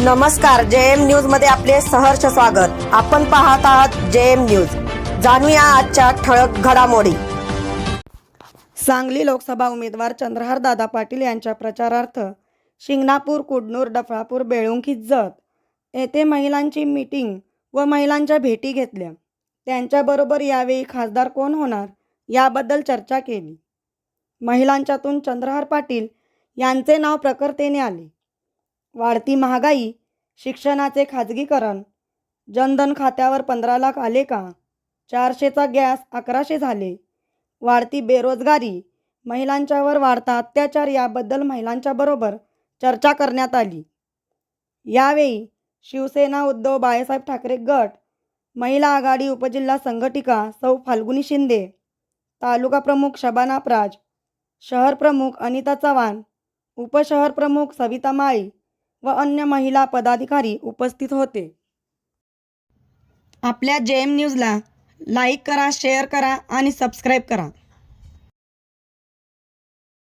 नमस्कार जे एम न्यूजमध्ये आपले सहर्ष स्वागत. आपण पाहत आहात जे एम न्यूज. जाणूया आजच्या ठळक घडामोडी. सांगली लोकसभा उमेदवार चंद्रहार दादा पाटील यांच्या प्रचारार्थ शिंगणापूर कुडनूर डफळापूर बेळुंकी जत येथे महिलांची मीटिंग व महिलांच्या भेटी घेतल्या. त्यांच्याबरोबर यावेळी खासदार कोण होणार याबद्दल चर्चा केली. महिलांच्यातून चंद्रहार पाटील यांचे नाव प्रकर्तेने आले. वाढती महागाई शिक्षणाचे खाजगीकरण जनधन खात्यावर पंधरा लाख आले का? चारशेचा गॅस अकराशे झाले. वाढती बेरोजगारी महिलांच्यावर वाढता अत्याचार याबद्दल महिलांच्या बरोबर चर्चा करण्यात आली. यावेळी शिवसेना उद्धव बाळासाहेब ठाकरे गट महिला आघाडी उपजिल्हा संघटिका सौ फाल्गुनी शिंदे तालुका प्रमुख शबाना प्राज शहर प्रमुख अनिता चव्हाण उपशहर प्रमुख सविता माळी व अन्य महिला पदाधिकारी उपस्थित होते. आपल्या जे एम न्यूजला लाईक करा शेअर करा आणि सबस्क्राईब करा.